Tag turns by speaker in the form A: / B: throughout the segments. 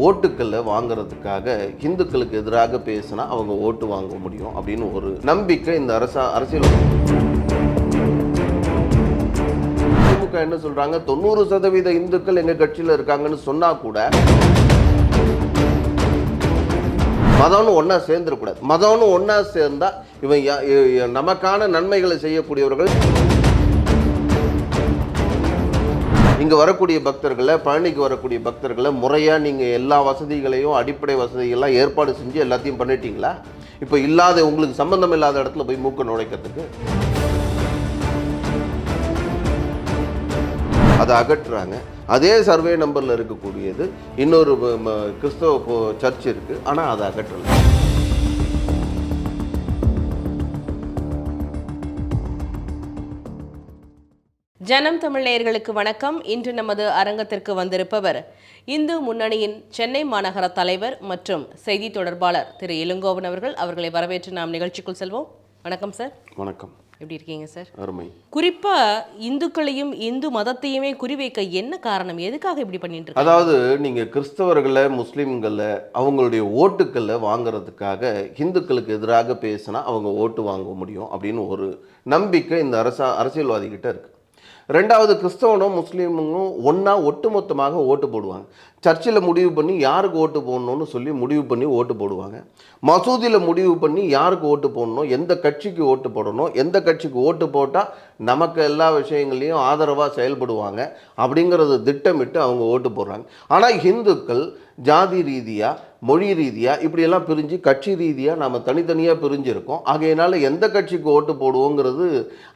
A: ஓட்டுக்களை வாங்குறதுக்காக இந்துக்களுக்கு எதிராக பேசினா அவங்க ஓட்டு வாங்க முடியும் அப்படின்னு ஒரு நம்பிக்கை இந்த அரசா அரசியல் திமுக என்ன சொல்றாங்க? தொண்ணூறு சதவீத இந்துக்கள் எங்க கட்சியில் இருக்காங்கன்னு சொன்னா கூட மதம்னு ஒன்றா சேர்ந்துடக்கூடாது மதம்னு ஒன்றா சேர்ந்தா இவன் யா- நமக்கான நன்மைகளை செய்யக்கூடியவர்கள் இங்கே வரக்கூடிய பக்தர்களை பழனிக்கு வரக்கூடிய பக்தர்களை முறையாக நீங்கள் எல்லா வசதிகளையும் அடிப்படை வசதிகள்லாம் ஏற்பாடு செஞ்சு எல்லாத்தையும் பண்ணிட்டீங்களா? இப்போ இல்லாத உங்களுக்கு சம்பந்தம் இல்லாத இடத்துல போய் மூக்க நுழைக்கிறதுக்கு. அதை அகற்றுறாங்க. அதே சர்வே நம்பரில் இருக்கக்கூடியது. இன்னொரு ம- கிறிஸ்தவ சர்ச் இருக்குது ஆனால் அதை அகற்றலை.
B: ஜனம் தமிழ் நேயர்களுக்கு வணக்கம். இன்று நமது அரங்கத்திற்கு வந்திருப்பவர் இந்து முன்னணியின் சென்னை மாநகர தலைவர் மற்றும் செய்தி தொடர்பாளர் திரு இளங்கோவன் அவர்கள். அவர்களை வரவேற்று நாம் நிகழ்ச்சிக்குள் செல்வோம். வணக்கம் சார்.
A: வணக்கம்.
B: எப்படி இருக்கீங்க சார்?
A: அருமை.
B: குறிப்பா இந்துக்களையும் இந்து மதத்தையுமே குறிவைக்க என்ன காரணம்? எதுக்காக இப்படி பண்ணிட்டு
A: அதாவது நீங்கள் கிறிஸ்தவர்களை முஸ்லீம்களை அவங்களுடைய ஓட்டுக்களை வாங்குறதுக்காக இந்துக்களுக்கு எதிராக பேசினா அவங்க ஓட்டு வாங்க முடியும் அப்படின்னு ஒரு நம்பிக்கை இந்த அரசா அரசியல்வாதிகிட்ட இருக்கு. ரெண்டாவது கிறிஸ்தவனும் முஸ்லீமும் ஒன்றா ஒட்டுமொத்தமாக ஓட்டு போடுவாங்க. சர்ச்சில் முடிவு பண்ணி யாருக்கு ஓட்டு போடணும்னு சொல்லி முடிவு பண்ணி ஓட்டு போடுவாங்க. மசூதியில் முடிவு பண்ணி யாருக்கு ஓட்டு போடணும் எந்த கட்சிக்கு ஓட்டு போடணும் எந்த கட்சிக்கு ஓட்டு போட்டால் நமக்கு எல்லா விஷயங்களையும் ஆதரவாக செயல்படுவாங்க அப்படிங்கிறத திட்டமிட்டு அவங்க ஓட்டு போடுறாங்க. ஆனால் இந்துக்கள் ஜாதி ரீதியாக மொழி ரீதியாக இப்படியெல்லாம் பிரிஞ்சு கட்சி ரீதியாக நம்ம தனித்தனியாக பிரிஞ்சிருக்கோம். ஆகையினால எந்த கட்சிக்கு ஓட்டு போடுவோங்கிறது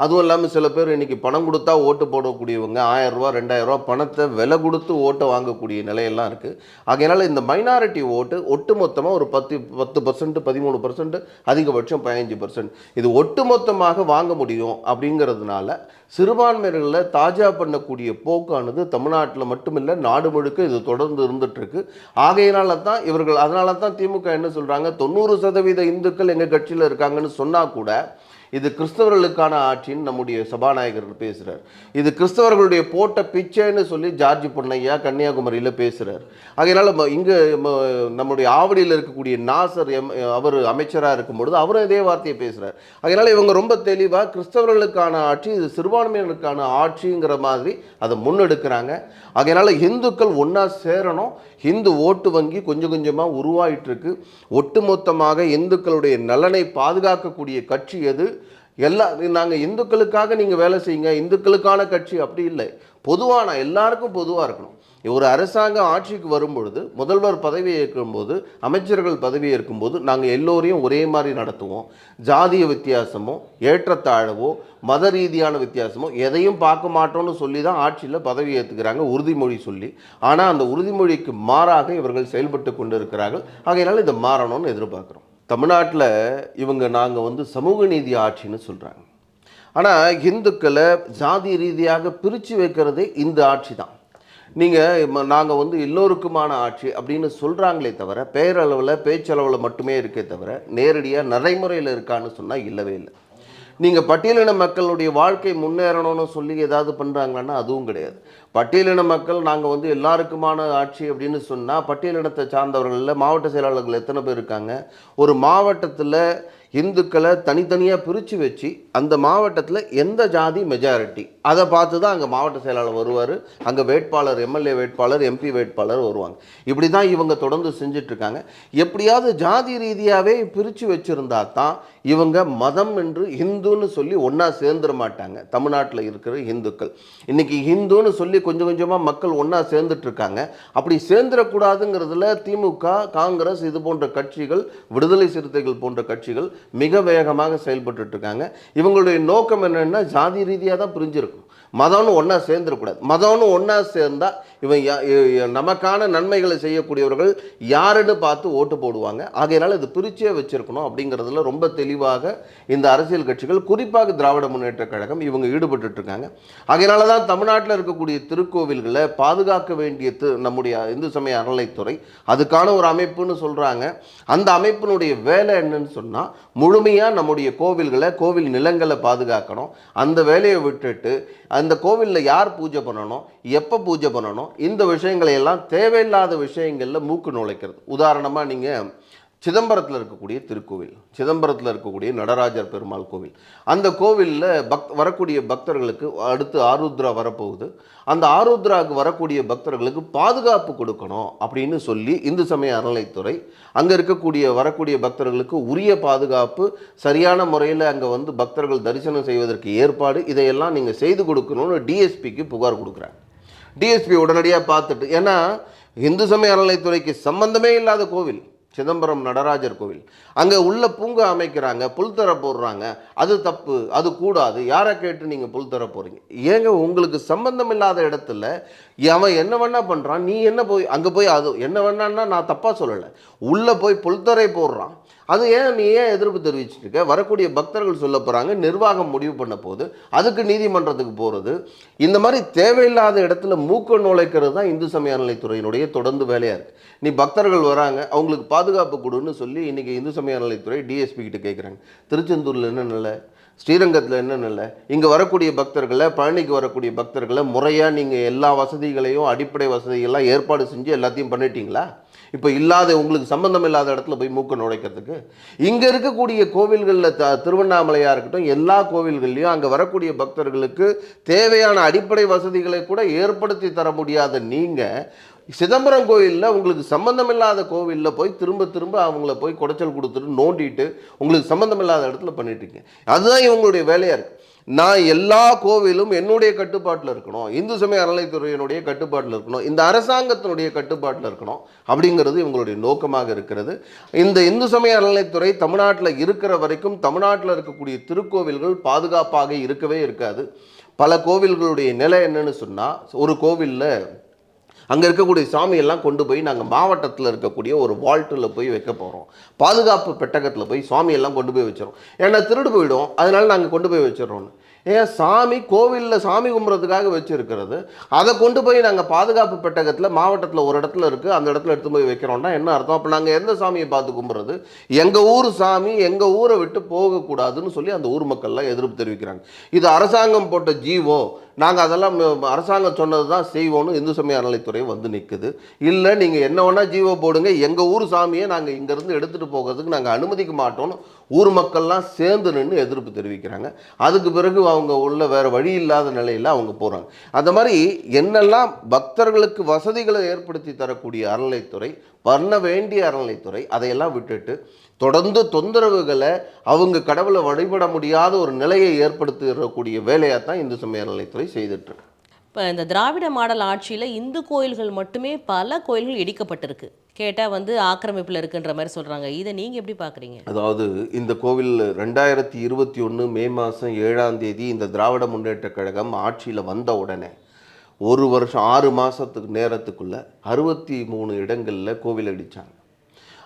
A: அதுவும் இல்லாமல் சில பேர் இன்றைக்கி பணம் கொடுத்தா ஓட்டு போடக்கூடியவங்க ஆயிரம் ரூபா பணத்தை விலை கொடுத்து ஓட்டை வாங்கக்கூடிய நிலையெல்லாம் இருக்குது ஆகையினால இந்த மைனாரிட்டி ஓட்டு ஒட்டுமொத்தமாக ஒரு பத்து பத்து பர்சன்ட் பதிமூணு பர்சன்ட் அதிகபட்சம் பதினஞ்சு பர்சன்ட் இது ஒட்டுமொத்தமாக வாங்க முடியும் அப்படிங்கிறதுனால சிறுபான்மையர்களை தாஜா பண்ணக்கூடிய போக்கானது தமிழ்நாட்டில் மட்டுமில்லை நாடு முழுக்க இது தொடர்ந்து இருந்துகிட்ருக்கு ஆகையினால தான் இவர்கள் அதனால தான் திமுக என்ன சொல்கிறாங்க தொண்ணூறு சதவீத இந்துக்கள் எங்கள் கட்சியில் இருக்காங்கன்னு சொன்னால் கூட இது கிறிஸ்தவர்களுக்கான ஆட்சின்னு நம்முடைய சபாநாயகர் பேசுகிறார் இது கிறிஸ்தவர்களுடைய போட்ட பிச்சைன்னு சொல்லி ஜார்ஜ் பொன்னையா கன்னியாகுமரியில் பேசுகிறார் அதனால் ம- நம்முடைய ஆவடியில் இருக்கக்கூடிய நாசர் எம் அவர் அமைச்சராக இருக்கும் பொழுது அவரும் இதே வார்த்தையை பேசுகிறார் அதனால் இவங்க ரொம்ப தெளிவாக கிறிஸ்தவர்களுக்கான ஆட்சி இது சிறுபான்மையினருக்கான ஆட்சிங்கிற மாதிரி அதை முன்னெடுக்கிறாங்க. அதனால் இந்துக்கள் ஒன்றா சேரணும். இந்து ஓட்டு வங்கி கொஞ்சம் கொஞ்சமாக உருவாயிட்டு இருக்கு ஒட்டுமொத்தமாக இந்துக்களுடைய நலனை பாதுகாக்கக்கூடிய கட்சி எது? எல்லா நாங்கள் இந்துக்களுக்காக நீங்கள் வேலை செய்யுங்க இந்துக்களுக்கான கட்சி அப்படி இல்லை. பொதுவான எல்லாருக்கும் பொதுவாக இருக்கணும். ஒரு அரசாங்கம் ஆட்சிக்கு வரும்பொழுது முதல்வர் பதவி ஏற்கும்போது அமைச்சர்கள் பதவி ஏற்கும்போது நாங்கள் எல்லோரையும் ஒரே மாதிரி நடத்துவோம். ஜாதிய வித்தியாசமோ ஏற்றத்தாழ்வோ மத ரீதியான வித்தியாசமோ எதையும் பார்க்க மாட்டோம்னு சொல்லி தான் ஆட்சியில் பதவி ஏற்றுக்கிறாங்க உறுதிமொழி சொல்லி. ஆனால் அந்த உறுதிமொழிக்கு மாறாக இவர்கள் செயல்பட்டு கொண்டு இருக்கிறார்கள் ஆகையினால இதை மாறணும்னு எதிர்பார்க்குறோம். தமிழ்நாட்டில் இவங்க நாங்கள் வந்து சமூக நீதி ஆட்சின்னு சொல்கிறாங்க ஆனால் இந்துக்களை ஜாதி ரீதியாக பிரித்து வைக்கிறதே இந்த ஆட்சி தான் நீங்கள் நாங்கள் வந்து எல்லோருக்குமான ஆட்சி அப்படின்னு சொல்கிறாங்களே தவிர பேரளவில் பேச்சளவில் மட்டுமே இருக்கே தவிர நேரடியாக நடைமுறையில் இருக்கான்னு சொன்னால் இல்லவே இல்லை. நீங்கள் பட்டியலின மக்களுடைய வாழ்க்கை முன்னேறணும்னு சொல்லி ஏதாவது பண்ணுறாங்களான்னா அதுவும் கிடையாது. பட்டியலின மக்கள் நாங்கள் வந்து எல்லாருக்குமான ஆட்சி அப்படின்னு சொன்னால் பட்டியலினத்தை சார்ந்தவர்களில் மாவட்ட செயலாளர்கள் எத்தனை பேர் இருக்காங்க? ஒரு மாவட்டத்தில் இந்துக்களை தனித்தனியாக பிரித்து வச்சு அந்த மாவட்டத்தில் எந்த ஜாதி மெஜாரிட்டி அதை பார்த்து தான் அங்கே மாவட்ட செயலாளர் வருவார். அங்கே வேட்பாளர் எம்எல்ஏ வேட்பாளர் எம்பி வேட்பாளர் வருவாங்க. இப்படி தான் இவங்க தொடர்ந்து செஞ்சிட்ருக்காங்க. எப்படியாவது ஜாதி ரீதியாகவே பிரித்து வச்சுருந்தா தான் இவங்க மதம் என்று ஹிந்துன்னு சொல்லி ஒன்றா சேர்ந்துட மாட்டாங்க. தமிழ்நாட்டில் இருக்கிற இந்துக்கள். இன்றைக்கி ஹிந்துன்னு சொல்லி கொஞ்சம் கொஞ்சமாக மக்கள் ஒன்றா சேர்ந்துட்ருக்காங்க. அப்படி சேர்ந்துடக்கூடாதுங்கிறதுல திமுக காங்கிரஸ் இது போன்ற கட்சிகள் விடுதலை சிறுத்தைகள் போன்ற கட்சிகள் மிக வேகமாக செயல்பட்டுட்டு இருக்காங்க. இவங்களுடைய நோக்கம் என்னன்னா ஜாதி ரீதியாக தான் பிரிஞ்சிருக்கும். மதம்னு ஒன்றா சேர்ந்துடக்கூடாது. மதம்னு ஒன்றா சேர்ந்தால் இவன் யா- நமக்கான நன்மைகளை செய்யக்கூடியவர்கள் யாருன்னு பார்த்து ஓட்டு போடுவாங்க. ஆகையினால இது பிரிச்சே வச்சிருக்கணும் அப்படிங்கிறதுல ரொம்ப தெளிவாக இந்த அரசியல் கட்சிகள் குறிப்பாக திராவிட முன்னேற்ற கழகம் இவங்க ஈடுபட்டுருக்காங்க ஆகையினால தான் தமிழ்நாட்டில் இருக்கக்கூடிய திருக்கோவில்களை பாதுகாக்க வேண்டிய தி- நம்முடைய இந்து சமய அறநிலைத்துறை அதுக்கான ஒரு அமைப்புன்னு சொல்கிறாங்க அந்த அமைப்பினுடைய வேலை என்னன்னு சொன்னால் முழுமையாக நம்முடைய கோவில்களை கோவில் நிலங்களை பாதுகாக்கணும். அந்த வேலையை விட்டுட்டு அந்த கோவிலில் யார் பூஜை பண்ணணும் எப்போ பூஜை பண்ணணும் இந்த விஷயங்களை எல்லாம் தேவையில்லாத விஷயங்களில் மூக்கு நுழைக்கிறது. உதாரணமாக நீங்கள் சிதம்பரத்தில் இருக்கக்கூடிய திருக்கோவில் சிதம்பரத்தில் இருக்கக்கூடிய நடராஜர் பெருமாள் கோவில். அந்த கோவிலில் பக்த் வரக்கூடிய பக்தர்களுக்கு அடுத்து ஆருத்ரா வரப்போகுது. அந்த ஆருத்ராவுக்கு வரக்கூடிய பக்தர்களுக்கு பாதுகாப்பு கொடுக்கணும் அப்படின்னு சொல்லி இந்து சமய அறநிலைத்துறை அங்கே இருக்கக்கூடிய வரக்கூடிய பக்தர்களுக்கு உரிய பாதுகாப்பு சரியான முறையில் அங்கே வந்து பக்தர்கள் தரிசனம் செய்வதற்கு ஏற்பாடு இதையெல்லாம் நீங்கள் செய்து கொடுக்கணும்னு டிஎஸ்பிக்கு புகார் கொடுக்குறாங்க. டிஎஸ்பி உடனடியாக பார்த்துட்டு ஏன்னா இந்து சமய அறநிலைத்துறைக்கு சம்பந்தமே இல்லாத கோவில். சிதம்பரம் நடராஜர் கோவில். அங்கே உள்ள பூங்கா அமைக்கிறாங்க புல்தர போடுறாங்க. அது தப்பு அது கூடாது. யாரை கேட்டு நீங்கள் புல்தர போகிறீங்க ஏங்க உங்களுக்கு சம்பந்தம் இல்லாத இடத்துல அவன் என்ன வேணா பண்ணுறான் நீ என்ன போய் அங்கே போய் அது என்ன வேணான்னா நான் தப்பாக சொல்லலை. உள்ளே போய் புல்தரை போடுறான். அது ஏன் நீ ஏன் எதிர்ப்பு தெரிவிச்சிருக்க? இருக்க வரக்கூடிய பக்தர்கள் சொல்ல போகிறாங்க நிர்வாகம் முடிவு பண்ண போது அதுக்கு நீதிமன்றத்துக்கு போகிறது இந்த மாதிரி தேவையில்லாத இடத்துல மூக்க நுழைக்கிறது தான் இந்து சமய அறநிலைத்துறையினுடைய தொடர்ந்து வேலையாக இருக்குது நீ பக்தர்கள் வராங்க அவங்களுக்கு பாதுகாப்பு கொடுன்னு சொல்லி இன்றைக்கி இந்து சமய அறநிலைத்துறை டிஎஸ்பி கிட்ட கேட்குறாங்க திருச்செந்தூரில் என்ன நிலை? ஸ்ரீரங்கத்தில் என்னென்ன இல்லை இங்கே வரக்கூடிய பக்தர்களை பழனிக்கு வரக்கூடிய பக்தர்களை முறையாக நீங்கள் எல்லா வசதிகளையும் அடிப்படை வசதிகள்லாம் ஏற்பாடு செஞ்சு எல்லாத்தையும் பண்ணிட்டீங்களா? இப்போ இல்லாத உங்களுக்கு சம்பந்தம் இல்லாத இடத்துல போய் மூக்க நுழைக்கிறதுக்கு இங்கே இருக்கக்கூடிய கோவில்களில் த திருவண்ணாமலையாக இருக்கட்டும் எல்லா கோவில்கள்லையும் அங்கே வரக்கூடிய பக்தர்களுக்கு தேவையான அடிப்படை வசதிகளை கூட ஏற்படுத்தி தர முடியாத நீங்கள் சிதம்பரம் கோயிலில் உங்களுக்கு சம்பந்தம் இல்லாத கோவிலில் போய் திரும்ப திரும்ப அவங்கள போய் குடைச்சல் கொடுத்துட்டு நோண்டிட்டு உங்களுக்கு சம்மந்தமில்லாத இடத்துல பண்ணிட்டு இருக்கீங்க. அதுதான் இவங்களுடைய வேலையாக இருக்குது நான் எல்லா கோவிலும் என்னுடைய கட்டுப்பாட்டில் இருக்கணும். இந்து சமய அறநிலைத்துறையினுடைய கட்டுப்பாட்டில் இருக்கணும். இந்த அரசாங்கத்தினுடைய கட்டுப்பாட்டில் இருக்கணும் அப்படிங்கிறது இவங்களுடைய நோக்கமாக இருக்கிறது. இந்த இந்து சமய அறநிலைத்துறை தமிழ்நாட்டில் இருக்கிற வரைக்கும் தமிழ்நாட்டில் இருக்கக்கூடிய திருக்கோவில்கள் பாதுகாப்பாக இருக்கவே இருக்காது. பல கோவில்களுடைய நிலை என்னன்னு சொன்னால் ஒரு கோவிலில் அங்கே இருக்கக்கூடிய சாமியெல்லாம் கொண்டு போய் நாங்கள் மாவட்டத்தில் இருக்கக்கூடிய ஒரு வால்ட்டில் போய் வைக்க போகிறோம் பாதுகாப்பு பெட்டகத்தில் போய் சாமியெல்லாம் கொண்டு போய் வச்சிடறோம் ஏன்னா திருடு போயிடும். அதனால் நாங்கள் கொண்டு போய் வச்சிடறோன்னு ஏன் சாமி கோவிலில் சாமி கும்பிட்றதுக்காக வச்சுருக்கிறது. அதை கொண்டு போய் நாங்கள் பாதுகாப்பு பெட்டகத்தில் மாவட்டத்தில் ஒரு இடத்துல இருக்குது அந்த இடத்துல எடுத்து போய் வைக்கிறோம்னா என்ன அர்த்தம்? அப்போ நாங்கள் எந்த சாமியை பார்த்து கும்புறது? எங்கள் ஊர் சாமி எங்கள் ஊரை விட்டு போகக்கூடாதுன்னு சொல்லி அந்த ஊர் மக்கள்லாம் எதிர்ப்பு தெரிவிக்கிறாங்க. இது அரசாங்கம் போட்ட ஜீவோ நாங்கள் அதெல்லாம் அரசாங்கம் சொன்னது தான் செய்வோம்னு இந்து சமய அறநிலைத்துறை வந்து நிற்குது இல்லை நீங்கள் என்ன வேணால் ஜீவோ போடுங்க எங்கள் ஊர் சாமியை நாங்கள் இங்கேருந்து எடுத்துகிட்டு போகிறதுக்கு நாங்கள் அனுமதிக்க மாட்டோம்னு ஊர் மக்கள்லாம் சேர்ந்து நின்று எதிர்ப்பு தெரிவிக்கிறாங்க. அதுக்கு பிறகு அவங்க உள்ள வேறு வழி இல்லாத நிலையில் அவங்க போகிறாங்க அந்த மாதிரி என்னெல்லாம் பக்தர்களுக்கு வசதிகளை ஏற்படுத்தி தரக்கூடிய அறநிலைத்துறை பண்ண வேண்டிய அறநிலைத்துறை அதையெல்லாம் விட்டுட்டு தொடர்ந்து தொந்தரவுகளை அவங்க கடவுளை வழிபட முடியாத ஒரு நிலையை ஏற்படுத்துகிறக்கூடிய வேலையாக தான் இந்து சமய அறநிலைத்துறை செய்துட்டு. இருக்கு.
B: இப்போ இந்த திராவிட மாடல் ஆட்சியில் இந்து கோயில்கள் மட்டுமே பல கோயில்கள் இடிக்கப்பட்டிருக்கு. கேட்டால் வந்து ஆக்கிரமிப்பில் இருக்குன்ற மாதிரி சொல்கிறாங்க இதை நீங்கள் எப்படி பார்க்குறீங்க
A: அதாவது இந்த கோவில் ரெண்டாயிரத்தி இருபத்தி ஒன்று மே மாதம் ஏழாம் தேதி இந்த திராவிட முன்னேற்றக் கழகம் ஆட்சியில் வந்த உடனே ஒரு வருஷம் ஆறு மாதத்துக்கு நேரத்துக்குள்ள அறுபத்தி மூணு இடங்களில் கோவில் அடித்தாங்க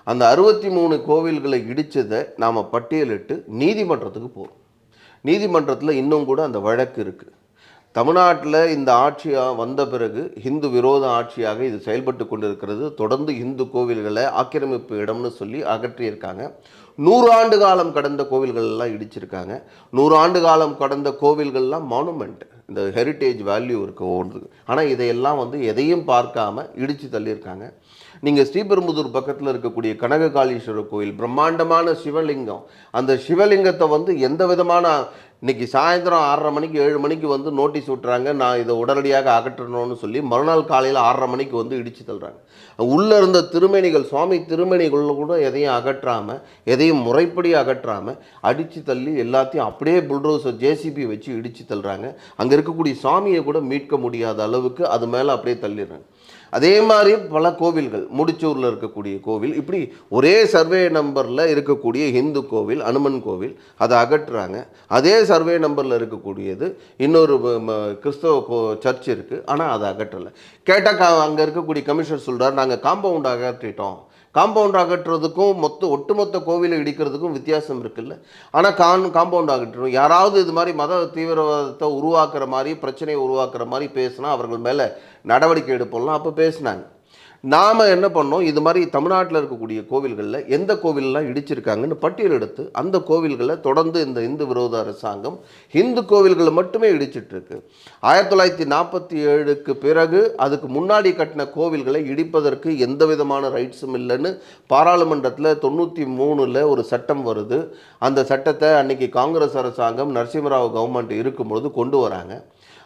A: அந்த அறுபத்தி மூணு கோவில்களை இடித்ததை நாம் பட்டியலிட்டு நீதிமன்றத்துக்கு போகிறோம் நீதிமன்றத்தில் இன்னும் கூட அந்த வழக்கு இருக்குது தமிழ்நாட்டில் இந்த ஆட்சி வந்த பிறகு இந்து விரோத ஆட்சியாக இது செயல்பட்டு கொண்டிருக்கிறது. தொடர்ந்து இந்து கோவில்களை ஆக்கிரமிப்பு இடம்னு சொல்லி அகற்றியிருக்காங்க. நூறாண்டு காலம் கடந்த கோவில்கள் எல்லாம் இடிச்சிருக்காங்க நூறாண்டு காலம் கடந்த கோவில்கள்லாம் மானுமெண்ட் இந்த ஹெரிட்டேஜ் வேல்யூ இருக்கு ஒன்று ஆனால் இதையெல்லாம் வந்து எதையும் பார்க்காம இடித்து தள்ளியிருக்காங்க. நீங்கள் ஸ்ரீபெரும்புதூர் பக்கத்தில் இருக்கக்கூடிய கனககாளீஸ்வரர் கோயில் பிரம்மாண்டமான சிவலிங்கம் அந்த சிவலிங்கத்தை வந்து எந்த விதமான இன்னைக்கு சாயந்தரம் ஆறரை மணிக்கு ஏழு மணிக்கு வந்து நோட்டீஸ் விட்டுறாங்க. நான் இதை உடனடியாக அகற்றணும்னு சொல்லி மறுநாள் காலையில் ஆறரை மணிக்கு வந்து இடித்து தள்ளுறாங்க. உள்ளே இருந்த திருமேனிகள் சுவாமி திருமேனிகள் கூட எதையும் அகற்றாமல் எதையும் முறைப்படி அகற்றாமல் அடித்து தள்ளி எல்லாத்தையும் அப்படியே புல்டோசர் ஜேசிபி வச்சு இடித்து தள்ளுறாங்க. அங்கே இருக்கக்கூடிய சாமியை கூட மீட்க முடியாத அளவுக்கு அது மேலே அப்படியே தள்ளிடுறாங்க. அதே மாதிரி பல கோவில்கள் முடிச்சூரில் இருக்கக்கூடிய கோவில் இப்படி ஒரே சர்வே நம்பரில் இருக்கக்கூடிய ஹிந்து கோவில் அனுமன் கோவில் அதை அகற்றுறாங்க. அதே சர்வே நம்பரில் இருக்கக்கூடியது இன்னொரு ம- கிறிஸ்தவ கோ சர்ச் இருக்குது ஆனால் அதை அகற்றலை. கேட்டால் கா அங்கே இருக்கக்கூடிய கமிஷனர் சொல்கிறார் நாங்கள் காம்பவுண்ட் அகற்றிட்டோம். காம்பவுண்ட் அகற்றுறதுக்கும் மொத்த ஒட்டுமொத்த கோவிலை இடிக்கிறதுக்கும் வித்தியாசம் இருக்குல்ல. ஆனால் கான் காம்பவுண்ட் அகற்றணும் யாராவது இது மாதிரி மத தீவிரவாதத்தை உருவாக்குற மாதிரி பிரச்சனையை உருவாக்குற மாதிரி பேசினா அவர்கள் மேலே நடவடிக்கை எடுப்போம்லாம் அப்போ பேசினாங்க. நாம் என்ன பண்ணோம்? இது மாதிரி தமிழ்நாட்டில் இருக்கக்கூடிய கோவில்களில் எந்த கோவிலெலாம் இடிச்சிருக்காங்கன்னு பட்டியல் எடுத்து அந்த கோவில்களை தொடர்ந்து இந்த இந்து விரோத அரசாங்கம் இந்து கோவில்களை மட்டுமே இடிச்சிட்ருக்கு. ஆயிரத்தி தொள்ளாயிரத்தி நாற்பத்தி ஏழுக்கு பிறகு அதுக்கு முன்னாடி கட்டின கோவில்களை இடிப்பதற்கு எந்த விதமான ரைட்ஸும் இல்லைன்னு பாராளுமன்றத்தில் தொண்ணூற்றி மூணில் ஒரு சட்டம் வருது. அந்த சட்டத்தை அன்னைக்கு காங்கிரஸ் அரசாங்கம் நரசிம்மராவ் கவர்மெண்ட் இருக்கும்பொழுது கொண்டு வராங்க.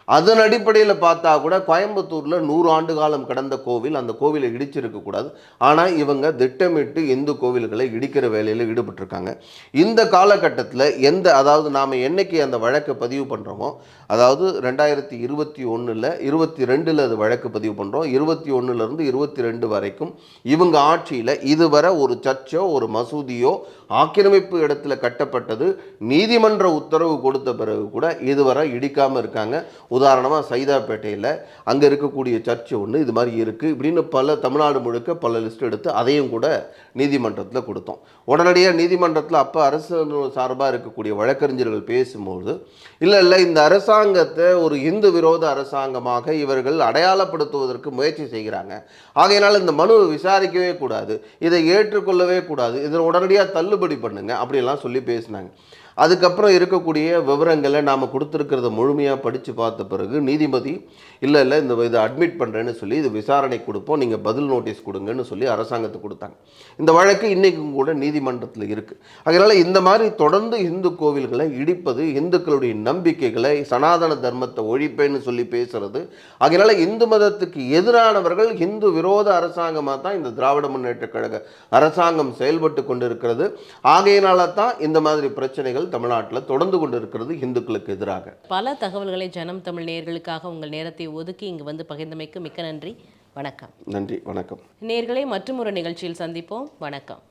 A: அதன் அடிப்படையில் பார்த்தா கூட கோயம்புத்தூரில் நூறு ஆண்டு காலம் கடந்த கோவில் அந்த கோவிலை இடிச்சிருக்க கூடாது. ஆனால் இவங்க திட்டமிட்டு இந்து கோவில்களை இடிக்கிற வேலையில் ஈடுபட்டிருக்காங்க. இந்த காலகட்டத்தில் எந்த அதாவது நாம் என்னைக்கு அந்த வழக்கை பதிவு பண்ணுறோமோ அதாவது ரெண்டாயிரத்தி இருபத்தி ஒன்றில் இருபத்தி ரெண்டில் அது வழக்கு பதிவு பண்ணுறோம் இருபத்தி ஒன்றுலேருந்து இருபத்தி ரெண்டு வரைக்கும் இவங்க ஆட்சியில் இதுவரை ஒரு சர்ச்சோ ஒரு மசூதியோ ஆக்கிரமிப்பு இடத்துல கட்டப்பட்டது. நீதிமன்ற உத்தரவு கொடுத்த பிறகு கூட இதுவரை இடிக்காமல் இருக்காங்க. உதாரணமாக சைதாப்பேட்டையில் அங்கே இருக்கக்கூடிய சர்ச்சு ஒன்று இது மாதிரி இருக்குது இப்படின்னு பல தமிழ்நாடு முழுக்க பல லிஸ்ட் எடுத்து அதையும் கூட நீதிமன்றத்தில் கொடுத்தோம். உடனடியாக நீதிமன்றத்தில் அப்போ அரசு சார்பாக இருக்கக்கூடிய வழக்கறிஞர்கள் பேசும்போது இல்லை இல்லை இந்த அரசாங்கத்தை ஒரு இந்து விரோத அரசாங்கமாக இவர்கள் அடையாளப்படுத்துவதற்கு முயற்சி செய்கிறாங்க. ஆகையினால் இந்த மனு விசாரிக்கவே கூடாது. இதை ஏற்றுக்கொள்ளவே கூடாது. இதில் உடனடியாக தள்ளுபடி பண்ணுங்க. அப்படியெல்லாம் சொல்லி பேசினாங்க. அதுக்கப்புறம் இருக்கக்கூடிய விவரங்களை நாம் கொடுத்துருக்கிறத முழுமையாக படித்து பார்த்த பிறகு நீதிபதி இல்லை இல்லை இந்த இதை அட்மிட் பண்ணுறேன்னு சொல்லி இது விசாரணை கொடுப்போம். நீங்கள் பதில் நோட்டீஸ் கொடுங்கன்னு சொல்லி அரசாங்கத்துக்கு கொடுத்தாங்க. இந்த வழக்கு இன்றைக்கும் கூட நீதிமன்றத்தில் இருக்குது அதனால் இந்த மாதிரி தொடர்ந்து இந்து கோவில்களை இடிப்பது இந்துக்களுடைய நம்பிக்கைகளை சனாதன தர்மத்தை ஒழிப்பேன்னு சொல்லி பேசுகிறது அதனால் இந்து மதத்துக்கு எதிரானவர்கள் இந்து விரோத அரசாங்கமாக தான் இந்த திராவிட முன்னேற்ற கழக அரசாங்கம் செயல்பட்டு கொண்டிருக்கிறது. ஆகையினால தான் இந்த மாதிரி பிரச்சனைகள் தமிழ்நாட்டில் தொடர்ந்து கொண்டிருக்கிறது இந்துக்களுக்கு எதிராக.
B: பல தகவல்களை ஜனம் தமிழ் நேயர்களுக்காக உங்கள் நேரத்தை ஒதுக்கி இங்கு வந்து பகிர்ந்தமைக்கு மிக்க நன்றி. வணக்கம்.
A: நன்றி வணக்கம்.
B: நேயர்களை மற்றும் ஒரு நிகழ்ச்சியில் சந்திப்போம். வணக்கம்.